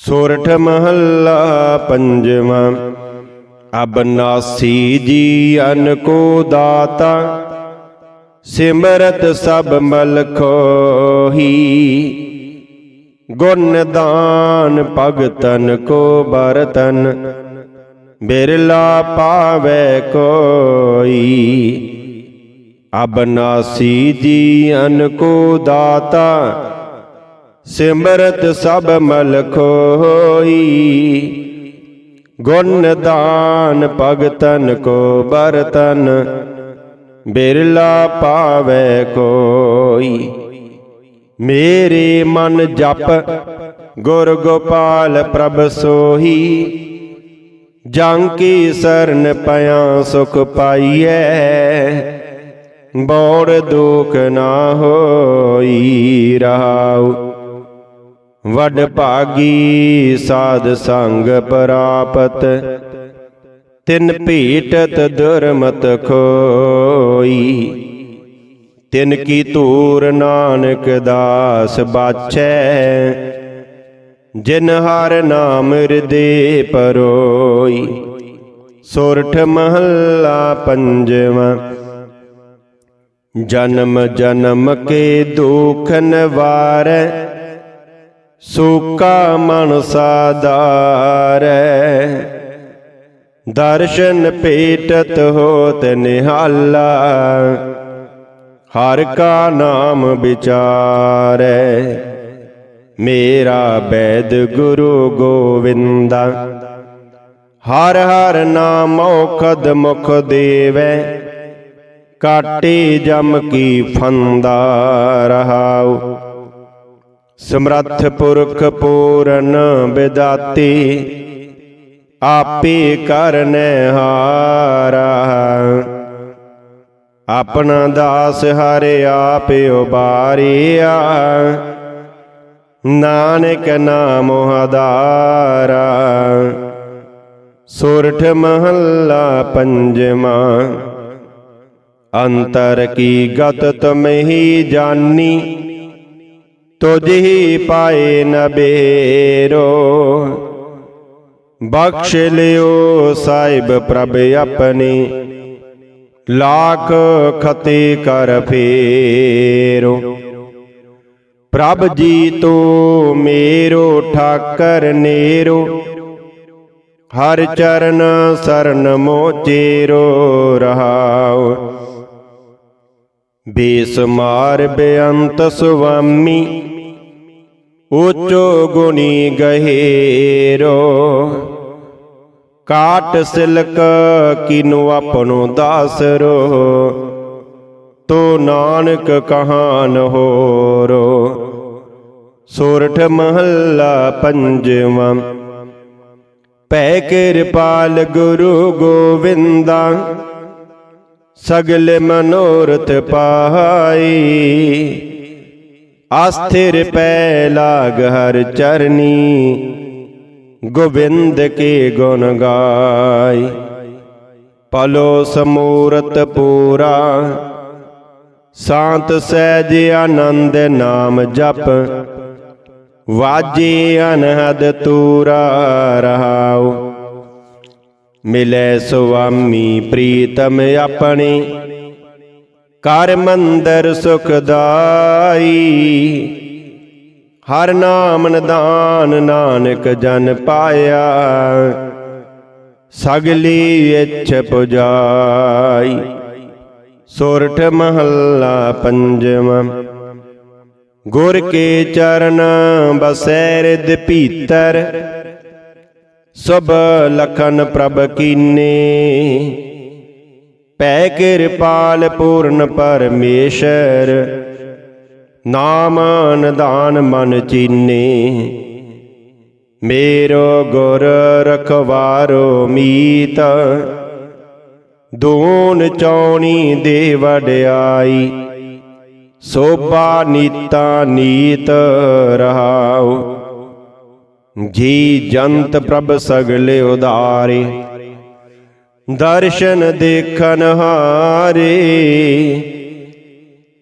ਸੋਰਠ ਮਹੱਲਾ ਪੰਜਵਾਂ। ਅਬਨਾਸੀ ਜੀ ਅਨ ਕੋ ਦਾਤਾ, ਸਿਮਰਤ ਸਭ ਮਲਖੋਹੀ ਗੁਣ ਦਾਨ ਭਗਤਨ ਕੋ ਬਰਤਨ, ਬਿਰਲਾ ਪਾਵੇ ਕੋਈ। ਅਬਨਾਸੀ ਜੀ ਅਨ ਕੋ ਦਾਤਾ ਸਿਮਰਤ ਸਭ ਮਲਖ ਹੋਈ। ਗੁਣ ਦਾਨ ਭਗਤਨ ਕੋ ਬਰਤਨ, ਬਿਰਲਾ ਪਾਵੇ ਕੋਈ। ਮੇਰੇ ਮਨ ਜਪ ਗੁਰ ਗੋਪਾਲ ਪ੍ਰਭ ਸੋਹੀ। ਜਾਂ ਕੀ ਸਰਨ ਪਿਆ ਸੁਖ ਪਾਈਐ, ਬੋੜ ਦੁਖ ਨਾ ਹੋਈ ਰਹਾਉ। ਵਡ ਭਾਗੀ ਸਾਧ ਸੰਗ ਪ੍ਰਾਪਤ। ਤਿਨ ਭੇਟਤ ਦੁਰਮਤ ਖੋਈ। ਤਿਨ ਕੀ ਧੂਰ ਨਾਨਕ ਦਾਸ ਬਾਛੈ। ਜਿਨ ਹਰ ਨਾਮ ਹਿਰਦੇ ਪਰੋਈ। ਸੋਰਠ ਮਹੱਲਾ ਪੰਜਵਾਂ। ਜਨਮ ਜਨਮ ਕੇ ਦੁਖ ਨਿਵਾਰੈ। ਸੂਕਾ ਮਨ ਸਾਦਾਰੈ ਦਰਸ਼ਨ ਭੇਟਤ ਹੋਤ ਨਿਹਾਲਾ। ਹਰ ਕਾ ਨਾਮ ਵਿਚਾਰੈ। ਮੇਰਾ ਬੈਦ ਗੁਰੂ ਗੋਵਿੰਦਾ। ਹਰ ਹਰ ਨਾਮ ਔਖਦ ਮੁਖ ਦੇਵੈ। ਕਾਟੇ ਜਮ ਕੀ ਫੰਦਾ ਰਹਾਉ। ਸਮਰੱਥ ਪੁਰਖ ਪੂਰਨ ਵਿਦਾਤੇ, ਆਪੇ ਕਰਨੈ ਹਾਰਾ। ਆਪਣਾ ਦਾਸ ਹਰਿ ਆਪ ਉਬਾਰਿਆ, ਨਾਨਕ ਨਾਮ ਹਦਾਰਾ ਸੁਰਠ ਮਹੱਲਾ ਪੰਜਵਾਂ, ਅੰਤਰ ਕੀ ਗਤ ਤੁਮਹੀ ਜਾਨੀ ਤੁਝ ਹੀ ਪਾਏ ਨਬੇਰੋ ਬਖਸ਼ ਲਿਓ ਸਾਹਿਬ ਪ੍ਰਭ ਆਪਣੀ। ਲਾਖ ਖਤੇ ਕਰ ਫੇਰੋ। ਪ੍ਰਭ ਜੀ ਤੋ ਮੇਰੋ ਠਾਕਰ ਨੇਰੋ। ਹਰ ਚਰਨ ਸਰਨ ਮੋਚੇਰੋ ਰਹਾਓ। ਬੇਸਮਾਰ ਬੇਅੰਤ ਸੁਆਮੀ, ਉਚੋ ਗੁਣੀ ਗਹੇਰੋ। ਕਾਟ ਸਿਲਕ ਕਿਨੂ ਆਪਣੋ ਦਾਸਰੋ, ਤੋ ਨਾਨਕ ਕਹਾਨ ਹੋਰੋ। ਸੋਰਠ ਮਹੱਲਾ ਪੰਜਵਾਂ ਪੈ ਕਿਰਪਾਲ ਗੁਰੂ ਗੋਵਿੰਦਾ। ਸਗਲ ਮਨੋਰਥ ਪਾਈ। ਆਸਥਿਰ ਪੈ ਲਾਗ ਹਰ ਚਰਨੀ। ਗੋਬਿੰਦ ਕੇ ਗੁਣ ਗਾਈ। ਪਲੋ ਸਮੂਰਤ ਪੂਰਾ। ਸ਼ਾਂਤ ਸਹਿਜ ਆਨੰਦ ਨਾਮ ਜਪ। ਵਾਜੇ ਅਨਹਦ ਤੂਰਾ ਰਹਾਉ। ਮਿਲੈ ਸੁਆਮੀ ਪ੍ਰੀਤਮ ਆਪਣੇ। ਕਰ ਮੰਦਰ ਸੁਖਦਾਈ। ਹਰ ਨਾਮ ਨਿਦਾਨ ਨਾਨਕ ਜਨ ਪਾਇਆ। ਸਗਲੀ ਇੱਛ ਪੁਜਾਈ। ਸੋਰਠ ਮਹੱਲਾ ਪੰਜਵਾਂ ਗੁਰ ਕੇ ਚਰਨ ਬਸੈ ਰਿਦ ਭੀਤਰ ਸਭ ਲਖਨ ਪ੍ਰਭ ਕੀਨੇ। ਪੈ ਕਿਰਪਾਲ ਪੂਰਨ ਪਰਮੇਸ਼ਰ, ਨਾਮ ਨਿਦਾਨ ਮਨ ਚੀਨੇ। ਮੇਰੋ ਗੁਰ ਰਖਵਾਰੋ ਮੀਤ, ਦੂਨ ਚੌਣੀ ਦੇ ਵਡਿਆਈ। ਸੋਭਾ ਨੀਤਾ ਨੀਤ ਰਹਾਓ ਜੀ ਜੰਤ ਪ੍ਰਭ ਸਗਲੇ ਉਦਾਰੇ, ਦਰਸ਼ਨ ਦੇਖਨ ਹਾਰੇ।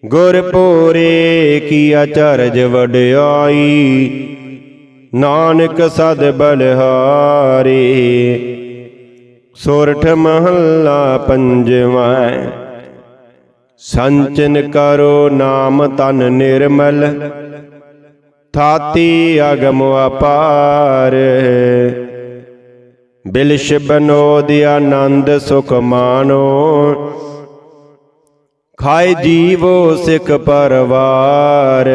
ਗੁਰ ਪੂਰੇ ਕੀ ਅਚਰਜ ਵਡਿਆਈ, ਨਾਨਕ ਸਦ ਬਲਿਹਾਰੀ। ਸੋਰਠ ਮਹੱਲਾ ਪੰਜਵਾਂ, ਸੰਚਨ ਕਰੋ ਨਾਮ ਤਨ ਨਿਰਮਲ। ਥਾਤੀ ਅਗਮ ਅਪਾਰ ਬਿਲਸ਼ ਬਨੋਦ ਆਨੰਦ ਸੁਖ ਮਾਨੋ ਖਾਏ ਜੀਵੋ ਸਿਖ ਪਰਵਾਰ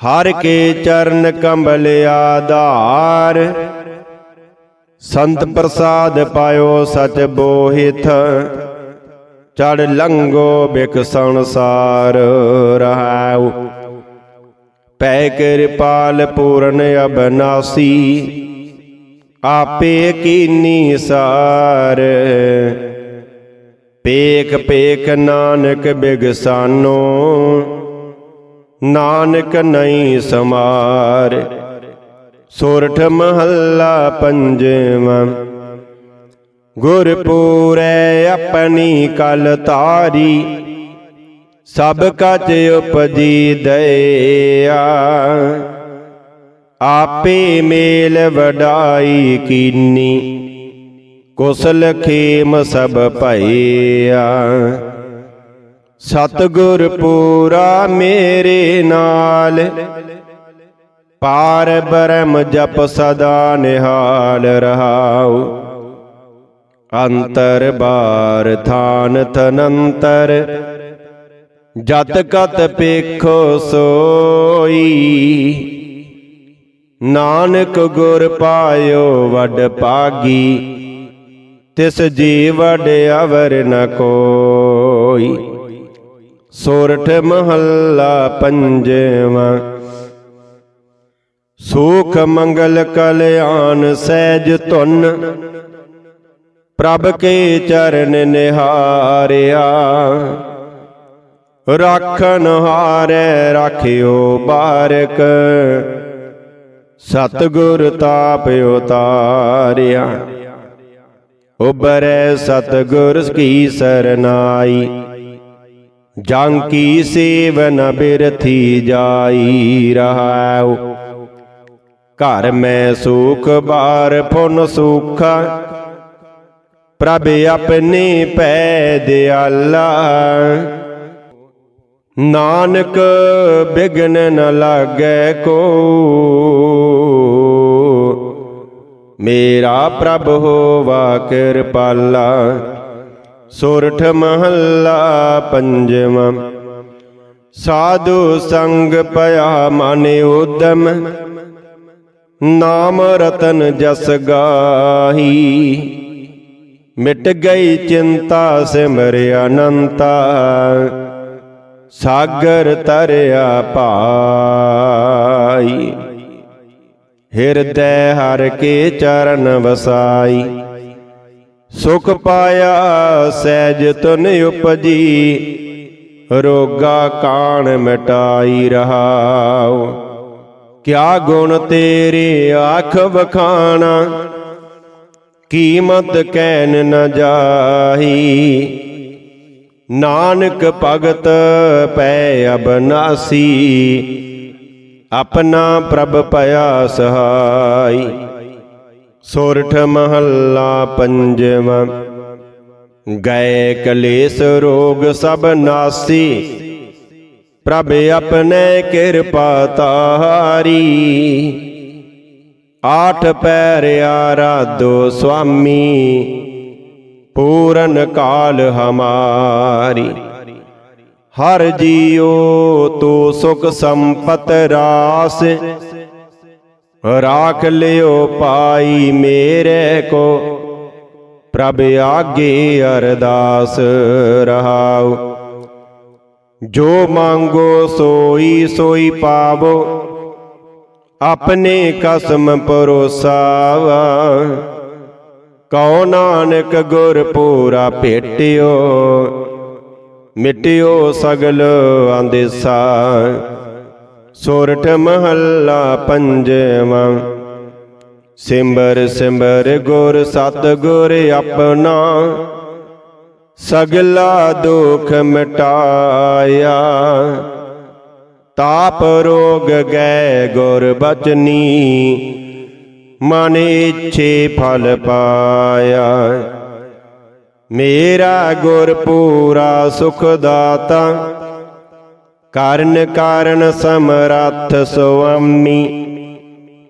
ਹਰ ਕੇ ਚਰਨ ਕੰਬਲ ਆਧਾਰ ਸੰਤ ਪ੍ਰਸਾਦ ਪਾਇਓ ਸਚ ਬੋਹਿਥ ਚੜ ਲੰਗੋ ਬਿਕ ਸੰਸਾਰ ਰਹਾਉ ਪੈ ਕਿਰਪਾਲ ਪੂਰਨ ਅਬਨਾਸੀ, ਆਪੇ ਕੀਨੀ ਸਾਰ। ਪੇਖ ਪੇਖ ਨਾਨਕ ਬਿਗਸਾਨੋ, ਨਾਨਕ ਨਹੀਂ ਸਮਾਰ। ਸੁਰਠ ਮਹੱਲਾ ਪੰਜਵਾਂ ਗੁਰਪੂਰੈ ਆਪਣੀ ਕਲ ਤਾਰੀ। ਸਭ ਕਚ ਉਪਜੀ ਦਇਆ। ਆਪੇ ਮੇਲ ਵਡਾਈ ਕੀਨੀ, ਕੁਸਲ ਖੇਮ ਸਭ ਭਈਆ ਸਤਗੁਰ ਪੂਰਾ ਮੇਰੇ ਨਾਲ, ਪਾਰ ਬ੍ਰਹਮ ਜਪ ਸਦਾ ਨਿਹਾਲ ਰਹਾਉ। ਅੰਤਰ ਬਾਰ ਥਾਨ ਤਨੰਤਰ ਜਤ ਕਤ ਪੇਖੋ ਸੋਈ। ਨਾਨਕ ਗੁਰ ਪਾਇਓ ਵਡ ਪਾਗੀ ਤਿਸ ਜੀ ਵਡ ਅਵਰ ਨ ਕੋਈ। ਸੋਰਠ ਮਹੱਲਾ ਪੰਜਵਾਂ, ਸੁਖ ਮੰਗਲ ਕਲਿਆਣ ਸਹਿਜ ਧੁਨ। ਪ੍ਰਭ ਕੇ ਚਰਨ ਨਿਹਾਰਿਆ ਰਾਖਨ ਹਾਰੈ ਰਾਖਿਓ ਬਾਰਕ। ਸਤਗੁਰ ਤਾਪ ਉਤਾਰਿਆ। ਉਬਰੈ ਸਤਗੁਰ ਕੀ ਸਰਨਾਈ। ਜਾਂ ਕੀ ਸੇਵਨ ਬਿਰਥੀ ਜਾਈ ਰਹਾਉ। ਘਰ ਮੈਂ ਸੁਖ, ਬਾਰ ਪੁਨ ਸੁਖਾ। ਪ੍ਰਭ ਆਪਣੇ ਪੈ ਦਿਆਲਾ ਨਾਨਕ ਬਿਗਨ ਨ ਲਾਗੈ ਕੋ। ਮੇਰਾ ਪ੍ਰਭ ਹੋਵਾ ਕਿਰਪਾਲਾ, ਸੁਰਠ ਮਹੱਲਾ ਪੰਜਵਾਂ ਸਾਧੂ ਸੰਗ ਪਿਆ ਮਨ ਉਦਮ, ਨਾਮ ਰਤਨ ਜਸ ਗਾਹੀ। ਮਿਟ ਗਈ ਚਿੰਤਾ ਸਿਮਰਿਆ ਅਨੰਤਾ। ਸਾਗਰ ਤਰਿਆ ਭਾਈ ਹਿਰਦੈ ਹਰ ਕੇ ਚਰਨ ਵਸਾਈ। ਸੁਖ ਪਾਇਆ ਸਹਿਜ ਤੁਨ ਉਪਜੀ। ਰੋਗਾ ਕਾਣ ਮਿਟਾਈ ਰਹਾਉ। ਕਿਆ ਗੁਣ ਤੇਰੇ ਆਖ ਵਖਾਣਾ। ਕੀਮਤ ਕਹਿਨ ਨ ਜਾਹੀ। ਨਾਨਕ ਭਗਤ ਪੈ ਅਬਨਾਸੀ ਆਪਣਾ ਪ੍ਰਭ ਭਇਆ ਸਹਾਈ। ਸੋਰਠ ਮਹੱਲਾ ਪੰਜਵਾਂ, ਗਏ ਕਲੇਸ਼ ਰੋਗ ਸਭ ਨਾਸੀ। ਪ੍ਰਭ ਆਪਣੇ ਕਿਰਪਾ ਤਾਰੀ। ਆਠ ਪੈਰ ਆਰਾਧੋ ਸੁਆਮੀ ਪੂਰਨ ਕਾਲ ਹਮਾਰੀ। ਹਰ ਜੀਉ ਤੂੰ ਸੁਖ ਸੰਪਤ ਰਾਸ। ਰਾਖ ਲਿਓ ਪਾਈ ਮੇਰੇ ਕੋ। ਪ੍ਰਭ ਆਗੇ ਅਰਦਾਸ ਰਹਾਉ। ਜੋ ਮੰਗੋ ਸੋਈ ਸੋਈ ਪਾਵੋ। ਆਪਣੇ ਕਸਮ ਪਰੋਸਾਵਾ। ਕਉ ਨਾਨਕ ਗੁਰ ਪੂਰਾ ਭੇਟਿਓ, ਮਿਟਿਓ ਸਗਲ ਆਂਦੇਸਾ ਸੋਰਠ ਮਹੱਲਾ ਪੰਜਵਾਂ, ਸਿਮਰ ਸਿਮਰ ਗੁਰ ਸਤ ਗੁਰ ਆਪਣਾ, ਸਗਲਾ ਦੁਖ ਮਿਟਾਇਆ। ਤਾਪ ਰੋਗ ਗਏ ਗੁਰ ਬਚਨੀ ਮਨ ਇੱਛੇ ਫਲ ਪਾਇਆ। ਮੇਰਾ ਗੁਰ ਪੂਰਾ ਸੁਖ ਦਾਤਾ, ਕਾਰਨ ਕਾਰਨ ਸਮਰੱਥ ਸੁਆਮੀ,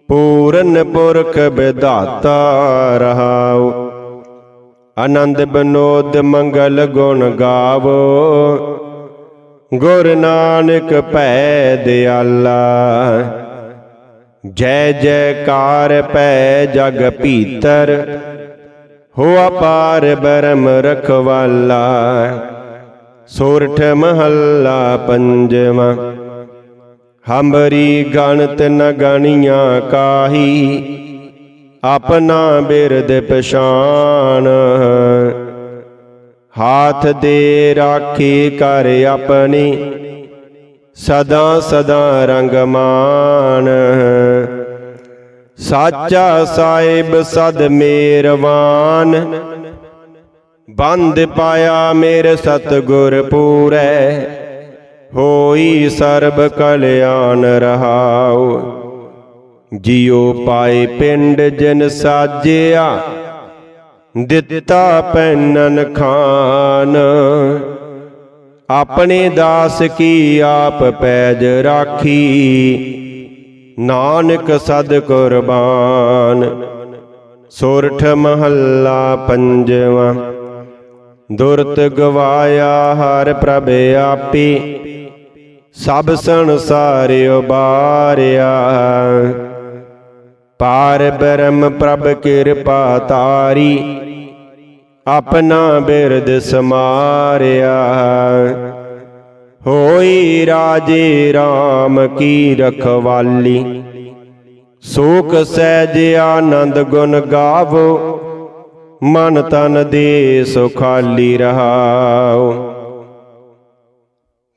ਪੂਰਨ ਪੁਰਖ ਵਿਦਾਤਾ ਰਹਾਉ। ਆਨੰਦ ਬਨੋਦ ਮੰਗਲ ਗੁਣ ਗਾਵੋ, ਗੁਰ ਨਾਨਕ ਭੈ ਦਿਆਲਾ। ਜੈ ਜੈਕਾਰ ਪੈ ਜਗ ਭੀਤਰ, ਹੋ ਅਪਾਰ ਬਰਮ ਰਖਵਾਲਾ। ਸੋਰਠ ਮਹੱਲਾ ਪੰਜਵਾਂ, ਹੰਬਰੀ ਗਣਤ ਨ ਗਣੀਆਂ ਕਾਹੀ, ਆਪਣਾ ਬਿਰਦ ਪਛਾਨ ਹਾਥ ਦੇ ਰਾਖੀ ਕਰ ਆਪਣੀ ਸਦਾ ਸਦਾ ਰੰਗ ਮਾਨ ਸਾਚਾ ਸਾਹਿਬ ਸਦ ਮੇਰਵਾਨ। ਬੰਦ ਪਾਇਆ ਮੇਰੇ ਸਤਗੁਰ ਪੂਰੈ। ਹੋਈ ਸਰਬ ਕਲਿਆਣ ਰਹਾਉ। ਜਿਉ ਪਾਏ ਪਿੰਡ ਜਨ ਸਾਜਿਆ। ਦਿੱਤਾ ਪੈਨਨ ਖਾਨ। ਆਪਣੇ ਦਾਸ ਕੀ ਆਪ ਪੈਜ ਰਾਖੀ? ਨਾਨਕ ਸਦ ਕੁਰਬਾਨ। ਸੋਰਠ ਮਹੱਲਾ ਪੰਜਵਾਂ। ਦੁਰਤ ਗਵਾਇਆ ਹਰ ਪ੍ਰਭ ਆਪੇ। ਸਭ ਸੰਸਾਰ ਉਬਾਰਿਆ। ਪਾਰ ਬ੍ਰਹਮ ਪ੍ਰਭ ਕਿਰਪਾ ਤਾਰੀ। ਆਪਣਾ ਬਿਰਦ ਸਮਾਰਿਆ। ਹੋਈ ਰਾਜੇ RAM ਕੀ ਰਖਵਾਲੀ। ਸੂਖ ਸਹਿਜ ਆਨੰਦ ਗੁਣ ਗਾਵੋ। ਮਨ ਤਨ ਦੇ ਸੁਖਾਲੀ ਰਹਾਉ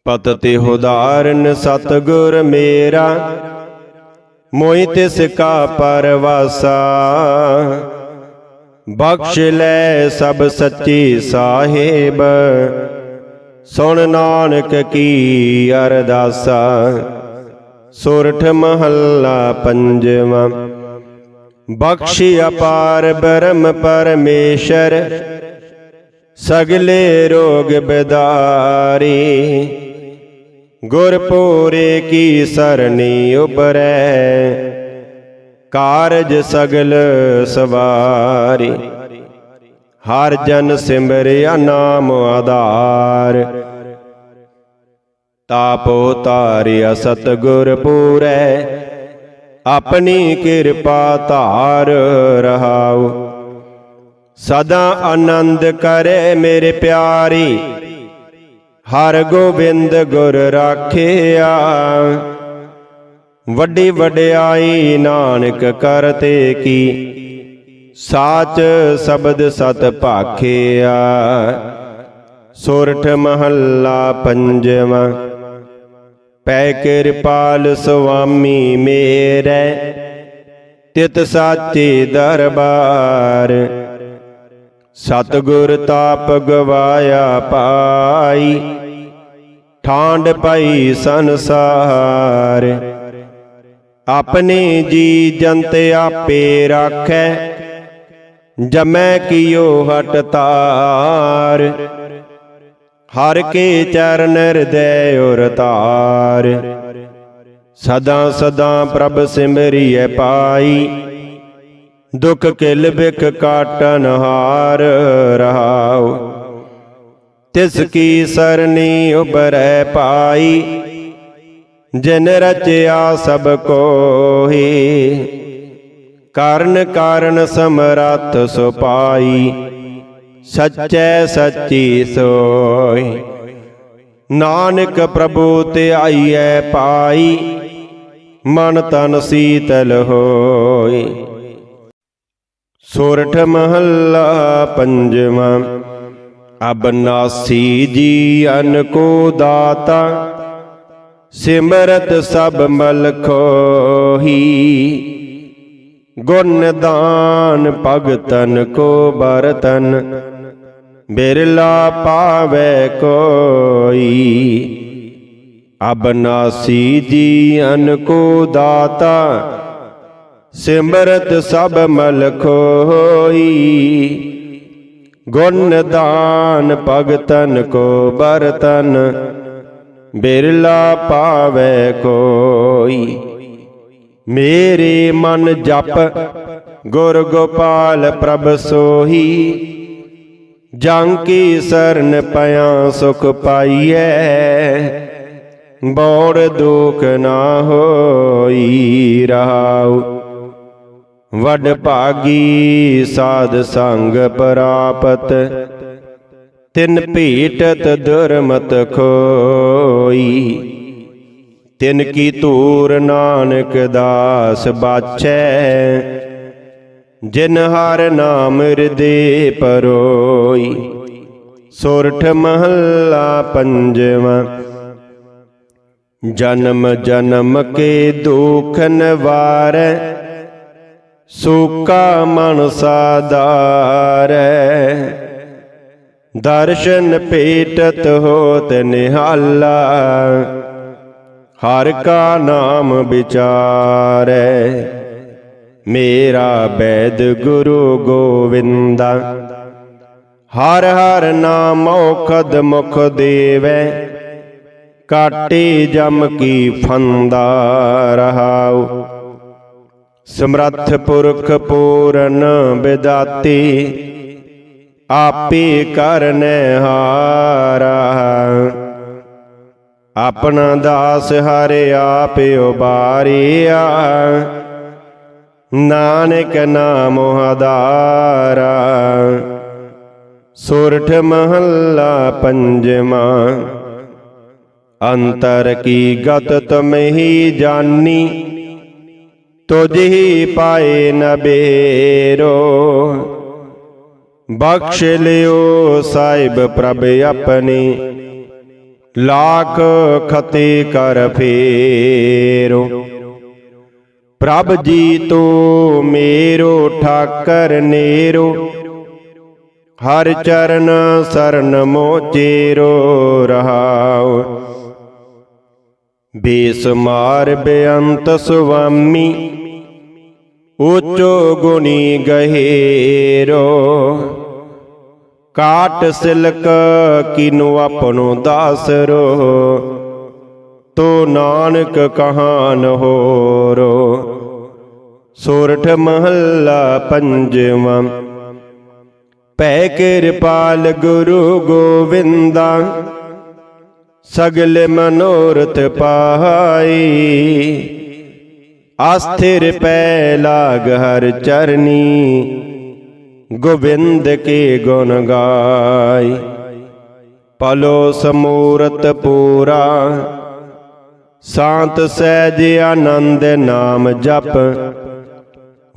ਪਤ ਤੇ ਹੁਦਾਰਨ ਸਤਗੁਰ ਮੇਰਾ। ਮੋਹਿ ਤਿਸ ਕਾ ਪਰਵਾਸਾ। ਬਖਸ਼ ਲੈ ਸਭ ਸੱਚੀ ਸਾਹਿਬ। ਸੁਣ ਨਾਨਕ ਕੀ ਅਰਦਾਸਾ, ਸੁਰਠ ਮਹੱਲਾ ਪੰਜਵਾਂ। ਬਖਸ਼ ਅਪਾਰ ਬ੍ਰਹਮ ਪਰਮੇਸ਼ਰ, ਸਗਲੇ ਰੋਗ ਬਿਦਾਰੀ। ਗੁਰਪੂਰੇ ਕੀ ਸਰਨੀ ਉਪਰੈ ਕਾਰਜ ਸਗਲ ਸਵਾਰੀ, ਹਰ ਜਨ ਸਿਮਰਿਆ ਨਾਮ ਆਧਾਰ। ਤਾਪੋ ਤਾਰਿਆ ਸਤਗੁਰ ਪੂਰੈ, ਆਪਣੀ ਕਿਰਪਾ ਧਾਰ ਰਹਾਉ। ਸਦਾ ਆਨੰਦ ਕਰੇ ਮੇਰੇ ਪਿਆਰੀ, ਹਰ ਗੋਬਿੰਦ ਗੁਰ ਰਾਖਿਆ। ਵੱਡੀ ਵਡਿਆਈ ਨਾਨਕ ਕਰਤੇ ਕੀ? ਸਾਚ ਸ਼ਬਦ ਸਤ ਭਾਖਿਆ। ਸੋਰਠ ਮਹੱਲਾ ਪੰਜਵਾਂ। ਪੈ ਕਿਰਪਾਲ ਸੁਆਮੀ ਮੇਰੇ। ਤਿਤ ਸਾਚੇ ਦਰਬਾਰ। ਸਤਗੁਰ ਤਾਪ ਗਵਾਇਆ ਪਾਈ। ਠਾਂਡ ਪਈ ਸੰਸਾਰ। ਆਪਣੇ ਜੀ ਜੰਤ ਆਪੇ ਰਾਖੈ, ਜਮੈ ਕੀਓ ਹਟ ਤਾਰ। ਹਰ ਕੇ ਚਰਨ ਹਿਰਦੈ ਉਰ ਤਾਰ। ਸਦਾ ਸਦਾ ਪ੍ਰਭ ਸਿਮਰਿਐ ਪਾਈ, ਦੁਖ ਕਿਲ ਬਿਖ ਕਾਟਨ ਹਾਰ ਰਹਾਉ। ਤਿਸ ਕੀ ਸਰਨੀ ਉਬਰੈ ਪਾਈ ਜਿਨ ਰਚਿਆ ਸਭ ਕੋਹੀ, ਕਾਰਨ ਕਾਰਨ ਸਮਰੱਥ ਸੁਪਾਈ, ਸੱਚੈ ਸੱਚੀ ਸੋਈ। ਨਾਨਕ ਪ੍ਰਭੂ ਤੇ ਆਈਐ ਪਾਈ, ਮਨ ਤਨ ਸੀਤਲ ਹੋਈ। ਸੋਰਠ ਮਹੱਲਾ ਪੰਜਵਾਂ ਅਬਨਾਸੀ ਜੀ ਅਨ ਕੋ ਦਾਤਾ ਸਿਮਰਤ ਸਭ ਮਲਖੋਹੀ ਗੁਣ ਦਾਨ ਭਗਤਨ ਕੋ ਬਰਤਨ ਬਿਰਲਾ ਪਾਵੇ ਕੋਈ। ਅਬਨਾਸੀ ਜੀਅਨ ਕੋ ਦਾਤਾ, ਸਿਮਰਤ ਸਭ ਮਲ ਖੋਈ ਗੁਣ ਦਾਨ ਭਗਤਨ ਕੋ ਬਰਤਨ ਬਿਰਲਾ ਪਾਵੇ ਕੋਈ। ਮੇਰੇ ਮਨ ਜਪ ਗੁਰ ਗੋਪਾਲ ਪ੍ਰਭ ਸੋਹੀ। ਜਾਂ ਕੀ ਸਰਨ ਪਿਆ ਸੁਖ ਪਾਈਐ। ਬੋੜ ਦੁਖ ਨਾ ਹੋਈ ਰਹਾਉ। ਵਡ ਭਾਗੀ ਸਾਧ ਸੰਗ ਪ੍ਰਾਪਤ। ਤਿਨ ਭੇਟਤ ਦੁਰਮਤ ਖੋਈ। ਤਿਨ ਕੀ ਧੂਰ ਨਾਨਕ ਦਾਸ ਬਾਛੈ। ਜਿਨ ਹਰ ਨਾਮ ਹਿਰਦੇ ਪਰੋਈ। ਸੋਰਠ ਮਹੱਲਾ ਪੰਜਵਾਂ। ਜਨਮ ਜਨਮ ਕੇ ਦੁਖ ਨਿਵਾਰੈ। ਸੂਕਾ ਮਨ ਸਾਦਾਰੈ ਦਰਸ਼ਨ ਭੇਟਤ ਹੋਤ ਨਿਹਾਲਾ, ਹਰ ਕਾ ਨਾਮ ਵਿਚਾਰੈ, ਮੇਰਾ ਬੈਦ ਗੁਰੂ ਗੋਵਿੰਦਾ। ਹਰ ਹਰ ਨਾਮ ਔਖਦ ਮੁਖ ਦੇਵੈ, ਕਾਟੇ ਜਮ ਕੀ ਫੰਦਾ ਰਹਾਉ। ਸਮਰੱਥ ਪੁਰਖ ਪੂਰਨ ਵਿਦਾਤੇ ਆਪੇ ਕਰਨ ਹਾਰਾ। ਆਪਣਾ ਦਾਸ ਹਰਿ ਆਪ ਉਬਾਰਿਆ। ਨਾਨਕ ਨਾਮ ਹਦਾਰਾ ਸੁਰਠ ਮਹੱਲਾ ਪੰਜਵਾਂ। ਅੰਤਰ ਕੀ ਗਤ ਤੁਮਹੀ ਜਾਨੀ। ਤੁਝ ਹੀ ਪਾਏ ਨਬੇਰੋ ਬਖਸ਼ ਲਿਓ ਸਾਹਿਬ ਪ੍ਰਭ ਆਪਣੀ। ਲਾਖ ਖਤੇ ਕਰ ਫੇਰੋ। ਪ੍ਰਭ ਜੀ ਤੋ ਮੇਰੋ ਠਾਕਰ ਨੇਰੋ। ਹਰ ਚਰਨ ਸਰਨ ਮੋਚੇਰੋ ਰਹਾਉ ਬੇਸਮਾਰ ਬੇਅੰਤ ਸੁਆਮੀ। ਉਚੋ ਗੁਣੀ ਗਹਿਰੋ। ਕਾਟ ਸਿਲਕ ਕਿਨੂ ਆਪਣੋ ਦਾਸਰੋ। ਤੋ ਨਾਨਕ ਕਹਾਨ ਹੋਰੋ। ਸੋਰਠ ਮਹੱਲਾ ਪੰਜਵਾਂ। ਭੈ ਕਿਰਪਾਲ ਗੁਰੂ ਗੋਵਿੰਦਾ। ਸਗਲ ਮਨੋਰਥ ਪਾਈ। ਆਸਥਿਰ ਪੈ ਲਾਗ ਹਰ ਚਰਨੀ। ਗੋਬਿੰਦ ਕੇ ਗੁਣ ਗਾਈ। ਪਲੋ ਸਮੂਰਤ ਪੂਰਾ। ਸ਼ਾਂਤ ਸਹਿਜ ਆਨੰਦ ਨਾਮ ਜਪ।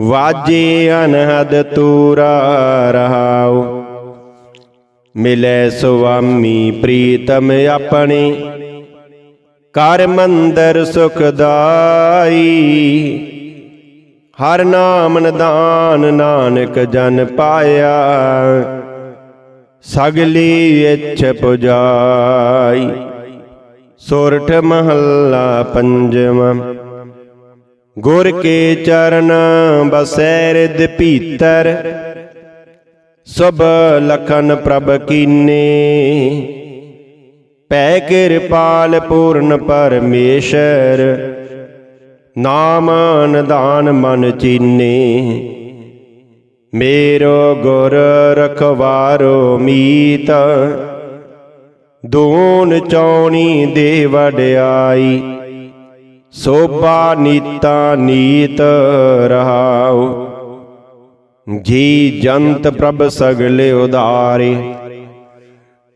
ਵਾਜੇ ਅਨਹਦ ਤੂਰਾ ਰਹਾਉ। ਮਿਲੇ ਸੁਆਮੀ ਪ੍ਰੀਤਮ ਆਪਣੇ। ਕਰ ਮੰਦਰ ਸੁਖਦਾਈ। ਹਰ ਨਾਮ ਨਿਦਾਨ ਨਾਨਕ ਜਨ ਪਾਇਆ। ਸਗਲੀ ਇੱਛ ਪੁਜਾਈ। ਸੋਰਠ ਮਹੱਲਾ ਪੰਜਵਾਂ ਗੁਰ ਕੇ ਚਰਨ ਬਸੈ ਰਿਦ ਭੀਤਰ। ਸਭ ਲਖਨ ਪ੍ਰਭ ਕੀਨੇ। ਪੈ ਕਿਰਪਾਲ ਪੂਰਨ ਪਰਮੇਸ਼ਰ। ਨਾਮ ਨਿਦਾਨ ਮਨ ਚੀਨੇ। ਮੇਰੋ ਗੁਰ ਰਖਵਾਰੋ ਮੀਤ। ਦੂਨ ਚੌਣੀ ਦੇ ਵਡਿਆਈ। ਸੋਭਾ ਨੀਤਾ ਨੀਤ ਰਹਾਉ। ਜੀ ਜੰਤ ਪ੍ਰਭ ਸਗਲੇ ਉਦਾਰੇ।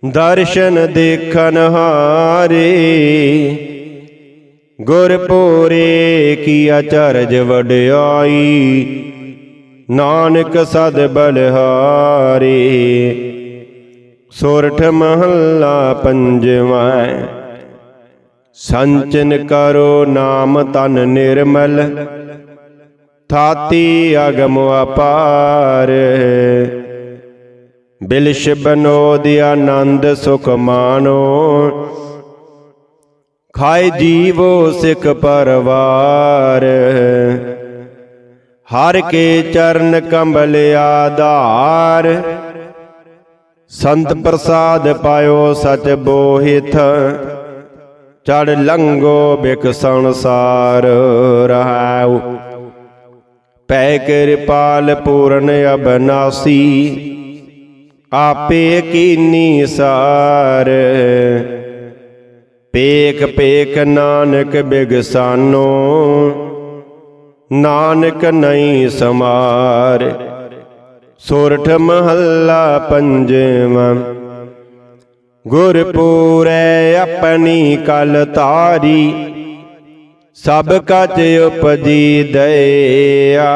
ਦਰਸ਼ਨ ਦੇਖਨ ਹਾਰੇ। ਗੁਰਪੂਰੇ ਕੀ ਅਚਰਜ ਵਡਿਆਈ। ਨਾਨਕ ਸਦ ਬਲਹਾਰੇ। ਸੋਰਠ ਮਹੱਲਾ ਪੰਜਵਾਂ। ਸੰਚਨ ਕਰੋ ਨਾਮ ਤਨ ਨਿਰਮਲ। ਥਾਤੀ ਅਗਮ ਅਪਾਰ ਬਿਲਸ਼ ਬਨੋਦ ਆਨੰਦ ਸੁਖ ਮਾਨੋ। ਖਾਏ ਜੀਵੋ ਸਿੱਖ ਪਰਵਾਰ। ਹਰ ਕੇ ਚਰਨ ਕੰਬਲ ਆਧਾਰ। ਸੰਤ ਪ੍ਰਸਾਦ ਪਾਇਓ ਸਚ ਬੋਹਿਤ। ਚੜ ਲੰਗੋ ਬਿਕ ਸੰਸਾਰ ਰਹਾਉ। ਪੈ ਕਿਰਪਾਲ ਪੂਰਨ ਅਬਨਾਸੀ। ਆਪੇ ਕੀਨੀ ਸਾਰ। ਪੇਕ ਪੇਕ ਨਾਨਕ ਬਿਗਸਾਨੋ ਨਾਨਕ ਨਹੀਂ ਸਮਾਰ। ਸੋਰਠ ਮਹੱਲਾ ਪੰਜਵਾਂ, ਗੁਰਪੂਰੈ ਆਪਣੀ ਕਲ ਤਾਰੀ ਸਭ ਕਚ ਉਪਜੀ ਦਇਆ।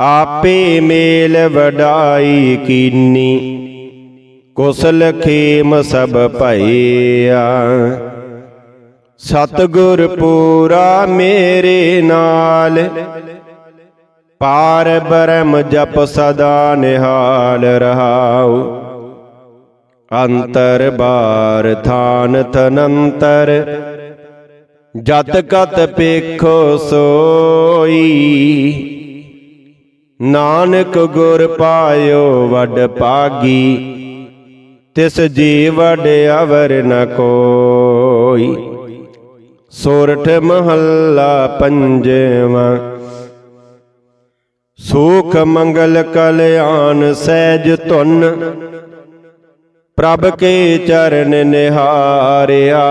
ਆਪੇ ਮੇਲ ਵਡਾਈ ਕੀਨੀ, ਕੁਸਲ ਖੇਮ ਸਭ ਭਈਆ ਸਤਿਗੁਰ ਪੂਰਾ ਮੇਰੇ ਨਾਲ, ਪਾਰ ਬ੍ਰਹਮ ਜਪ ਸਦਾ ਨਿਹਾਲ ਰਹਾਉ। ਅੰਤਰ ਬਾਰ ਥਾਨ ਤਨੰਤਰ ਜਤ ਕਤ ਪੇਖੋ ਸੋਈ। ਨਾਨਕ ਗੁਰ ਪਾਇਓ ਵਡ ਪਾਗੀ ਤਿਸ ਜੀ ਵਡ ਅਵਰ ਨ ਕੋਈ। ਸੋਰਠ ਮਹੱਲਾ ਪੰਜਵਾਂ, ਸੁਖ ਮੰਗਲ ਕਲਿਆਣ ਸਹਿਜ ਧੁਨ, ਪ੍ਰਭ ਕੇ ਚਰਨ ਨਿਹਾਰਿਆ।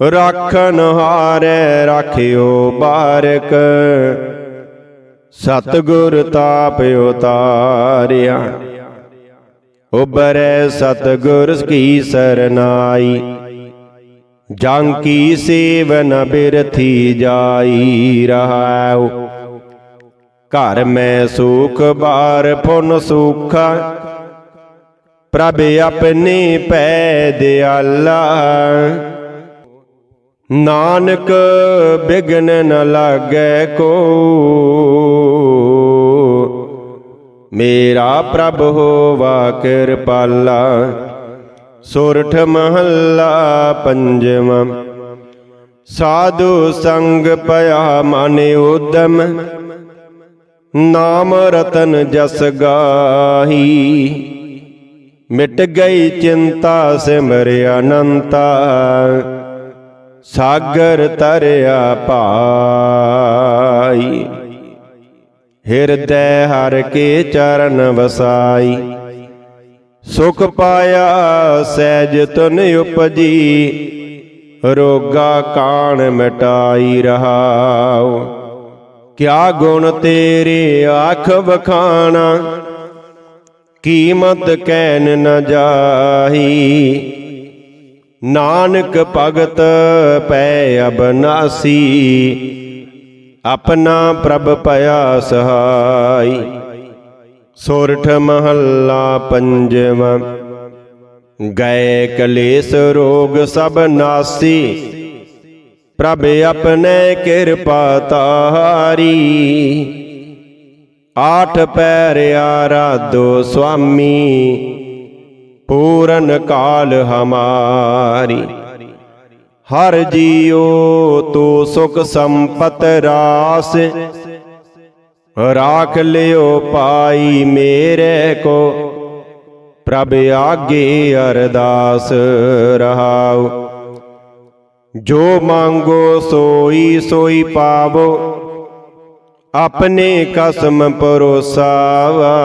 ਰਾਖਨ ਹਾਰੈ, ਰਾਖਿਓ ਬਾਰਕ ਸਤਗੁਰ ਤਾਪ ਉਤਾਰਿਆ। ਉਬਰੈ ਸਤਗੁਰ ਕੀ ਸਰਨਾਈ। ਜਾਂ ਕੀ ਸੇਵਨ ਬਿਰਥੀ ਜਾਈ ਰਹਾਉ। ਘਰ ਮੈਂ ਸੁਖ, ਬਾਰ ਪੁਨ ਸੁਖਾ। ਪ੍ਰਭ ਆਪਣੇ ਪੈ ਦਿਆਲਾ ਨਾਨਕ ਬਿਗਨ ਨ ਲਾਗੈ ਕੋ। ਮੇਰਾ ਪ੍ਰਭ ਹੋਵਾ ਕਿਰਪਾਲਾ, ਸੋਰਠ ਮਹੱਲਾ ਪੰਜਵਾਂ ਸਾਧੂ ਸੰਗ ਪਿਆ ਮਨ ਉਦਮ, ਨਾਮ ਰਤਨ ਜਸ ਗਾਹੀ। ਮਿਟ ਗਈ ਚਿੰਤਾ ਸਿਮਰ ਅਨੰਤਾ, ਸਾਗਰ ਤਰਿਆ ਭਾਈ। ਹਿਰਦੈ ਹਰ ਕੇ ਚਰਨ ਵਸਾਈ। ਸੁਖ ਪਾਇਆ ਸਹਿਜ ਤੁਨ ਉਪਜੀ, ਰੋਗਾ ਕਾਣ ਮਿਟਾਈ ਰਹਾਉ। ਕਿਆ ਗੁਣ ਤੇਰੇ ਆਖ ਵਖਾਣਾ, ਕੀਮਤ ਕਹਿਨ ਨ ਜਾਹੀ। ਨਾਨਕ ਭਗਤ ਪੈ ਅਬਨਾਸੀ ਆਪਣਾ ਪ੍ਰਭ ਭਇਆ ਸਹਾਈ। ਸੋਰਠ ਮਹੱਲਾ ਪੰਜਵਾਂ। ਗਏ ਕਲੇਸ਼ ਰੋਗ ਸਭ ਨਾਸੀ। ਪ੍ਰਭ ਆਪਣੇ ਕਿਰਪਾ ਤਾਰੀ। ਆਠ ਪੈਰ ਆਰਾਧੋ ਸੁਆਮੀ। ਪੂਰਨ ਕਾਲ ਹਮਾਰੀ। ਹਰ ਜੀਉ ਤੂੰ ਸੁਖ ਸੰਪਤ ਰਾਸ। ਰਾਖ ਲਿਓ ਪਾਈ ਮੇਰੇ ਕੋ, ਪ੍ਰਭ ਆਗੇ ਅਰਦਾਸ ਰਹਾਉ। ਜੋ ਮੰਗੋ ਸੋਈ ਸੋਈ ਪਾਵੋ, ਆਪਣੇ ਕਸਮ ਪਰੋਸਾਵਾ।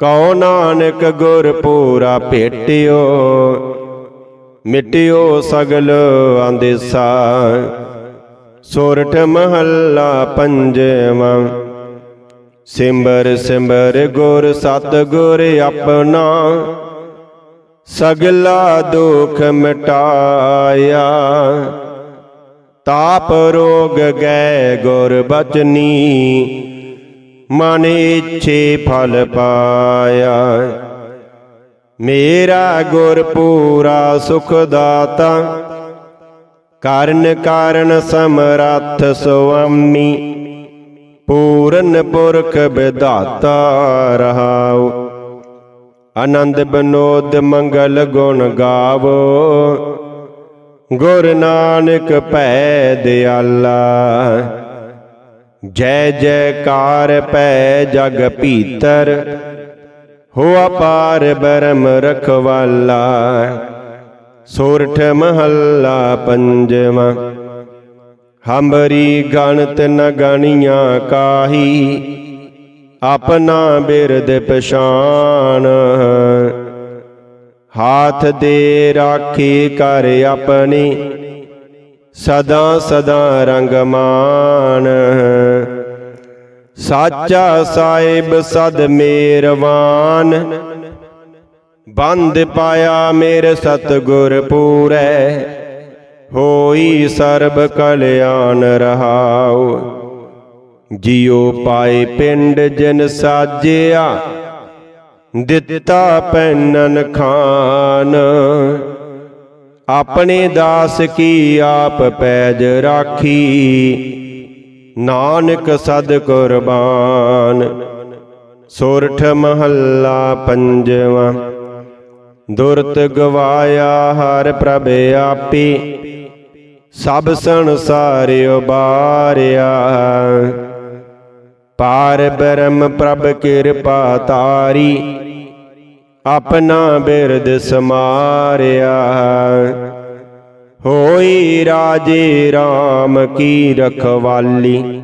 ਕਉ ਨਾਨਕ ਗੁਰ ਪੂਰਾ ਭੇਟਿਓ ਮਿਟਿਓ ਸਗਲ ਆਂਦੇਸਾ ਸੋਰਠ ਮਹੱਲਾ ਪੰਜਵਾਂ। ਸਿਮਰ ਸਿਮਰ ਗੁਰ ਸਤ ਗੁਰ ਆਪਣਾ। ਸਗਲਾ ਦੁਖ ਮਿਟਾਇਆ। ਤਾਪ ਰੋਗ ਗਏ ਗੁਰ ਬਚਨੀ। ਮਨ ਇੱਛੇ ਫਲ ਪਾਇਆ। ਮੇਰਾ ਗੁਰ ਪੂਰਾ ਸੁਖ ਦਾਤਾ ਕਾਰਨ ਕਾਰਨ ਸਮਰੱਥ ਸੁਆਮੀ। ਪੂਰਨ ਪੁਰਖ ਵਿਦਾਤਾ ਰਹਾਉ। ਆਨੰਦ ਬਨੋਦ ਮੰਗਲ ਗੁਣ ਗਾਵੋ। ਗੁਰ ਨਾਨਕ ਭੈ ਦਿਆਲਾ। ਜੈ ਜੈਕਾਰ ਪੈ ਜਗ ਭੀਤਰ। ਹੋ ਪਾਰ ਬਰਮ ਰਖਵਾਲਾ, ਸੋਰਠ ਮਹੱਲਾ ਪੰਜਵਾਂ। ਹੰਬਰੀ ਗਣਤ ਨ ਗਣੀਆਂ ਕਾਹੀ, ਆਪਣਾ ਬਿਰਦ ਪਛਾਨ ਹਾਥ ਦੇ ਰਾਖੀ ਕਰ ਆਪਣੀ, ਸਦਾ ਸਦਾ ਰੰਗਮਾਨ। ਸਾਚਾ ਸਾਹਿਬ ਸਦ ਮੇਰਵਾਨ। ਬੰਦ ਪਾਇਆ ਮੇਰੇ ਸਤਗੁਰ ਪੂਰੈ। ਹੋਈ ਸਰਬ ਕਲਿਆਣ ਰਹਾਉ। ਜਿਉ ਪਾਏ ਪਿੰਡ ਜਨ ਸਾਜਿਆ। ਦਿੱਤਾ ਪੈਨਨ ਖਾਨ। ਆਪਣੇ ਦਾਸ ਕੀ ਆਪ ਪੈਜ ਰਾਖੀ। ਨਾਨਕ ਸਦ ਕੁਰਬਾਨ। ਸੋਰਠ ਮਹੱਲਾ ਪੰਜਵਾਂ। ਦੁਰਤ ਗਵਾਇਆ ਹਰ ਪ੍ਰਭ ਆਪੇ। ਸਭ ਸੰਸਾਰ ਉਬਾਰਿਆ ਪਾਰ ਬ੍ਰਹਮ ਪ੍ਰਭ ਕਿਰਪਾ ਤਾਰੀ। ਆਪਣਾ ਬਿਰਦ ਸਮਾਰਿਆ। ਹੋਈ ਰਾਜੇ RAM ਕੀ ਰਖਵਾਲੀ।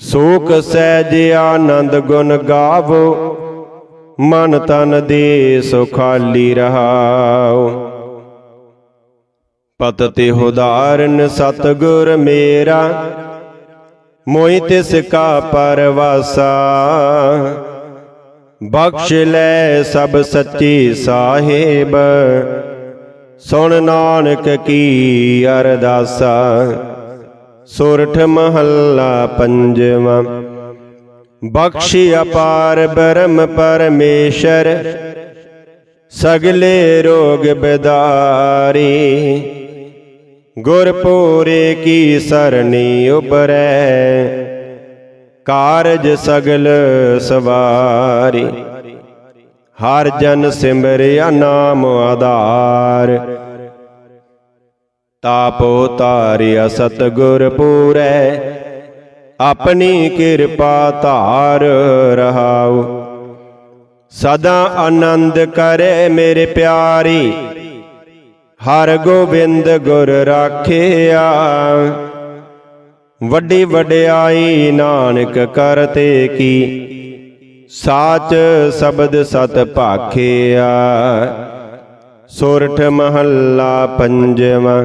ਸੂਖ ਸਹਿਜ ਆਨੰਦ ਗੁਣ ਗਾਵੋ, ਮਨ ਤਨ ਦੇ ਸੁਖਾਲੀ ਰਹਾਉ ਪਤ ਤੇ ਹੁਦਾਰਨ ਸਤਗੁਰ ਮੇਰਾ, ਮੋਹਿ ਤਿਸ ਕਾ ਪਰਵਾਸਾ। ਬਖਸ਼ ਲੈ ਸਭ ਸੱਚੀ ਸਾਹਿਬ ਸੁਣ ਨਾਨਕ ਕੀ ਅਰਦਾਸਾ, ਸੁਰਠ ਮਹੱਲਾ ਪੰਜਵਾਂ। ਬਖਸ਼ ਅਪਾਰ ਬਰਮ ਪਰਮੇਸ਼ਰ, ਸਗਲੇ ਰੋਗ ਬਿਦਾਰੀ। ਗੁਰਪੂਰੇ ਕੀ ਸਰਨੀ ਉਪਰੈ, ਕਾਰਜ ਸਗਲ ਸਵਾਰੀ। ਹਰ ਜਨ ਸਿਮਰਿਆ ਨਾਮ ਆਧਾਰ। ਤਾਪੋ ਤਾਰਿਆ ਸਤਗੁਰ ਪੂਰੈ, ਆਪਣੀ ਕਿਰਪਾ ਧਾਰ ਰਹਾਉ। ਸਦਾ ਆਨੰਦ ਕਰੇ ਮੇਰੇ ਪਿਆਰੀ, ਹਰ ਗੋਬਿੰਦ ਗੁਰ ਰਾਖਿਆ। ਵੱਡੀ ਵਡਿਆਈ ਨਾਨਕ ਕਰਤੇ ਕੀ ਸਾਚ ਸ਼ਬਦ ਸਤ ਭਾਖਿਆ, ਸੁਰਠ ਮਹੱਲਾ ਪੰਜਵਾਂ।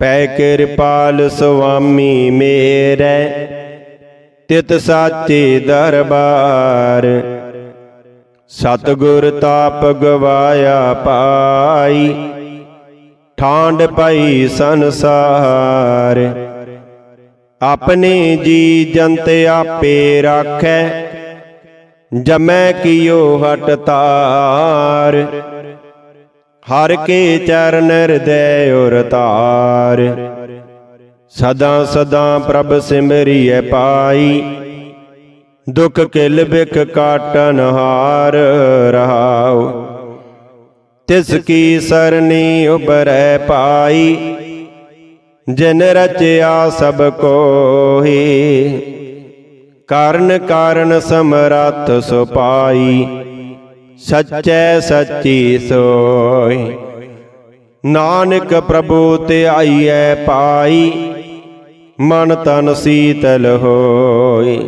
ਪੈ ਕਿਰਪਾਲ ਸੁਆਮੀ ਮੇਰੇ, ਤਿਤ ਸਾਚੇ ਦਰਬਾਰ। ਸਤਗੁਰ ਤਾਪ ਗਵਾਇਆ ਪਾਈ, ਠਾਂਡ ਪਈ ਸੰਸਾਰ। ਆਪਣੇ ਜੀ ਜੰਤ ਆਪੇ ਰਾਖੈ ਜਮੈ ਕੀਓ ਹਟ ਤਾਰ। ਹਰ ਕੇ ਚਰਨ ਹਿਰਦੈ ਉਰ ਤਾਰ। ਸਦਾ ਸਦਾ ਪ੍ਰਭ ਸਿਮਰਿਐ ਪਾਈ। ਦੁਖ ਕਿਲ ਬਿਖ ਕਾਟਨ ਹਾਰ ਰਹਾਉ। ਤਿਸ ਕੀ ਸਰਨੀ ਉਬਰੈ ਪਾਈ। ਜਿਨ ਰਚਿਆ ਸਭ ਕੋਹੀ। ਕਾਰਨ ਕਾਰਨ ਸਮਰੱਥ ਸੁਪਾਈ, ਸੱਚੈ ਸੱਚੀ ਸੋਈ। ਨਾਨਕ ਪ੍ਰਭੂ ਤੇ ਆਈਐ ਪਾਈ, ਮਨ ਤਨ ਸੀਤਲ ਹੋਈ।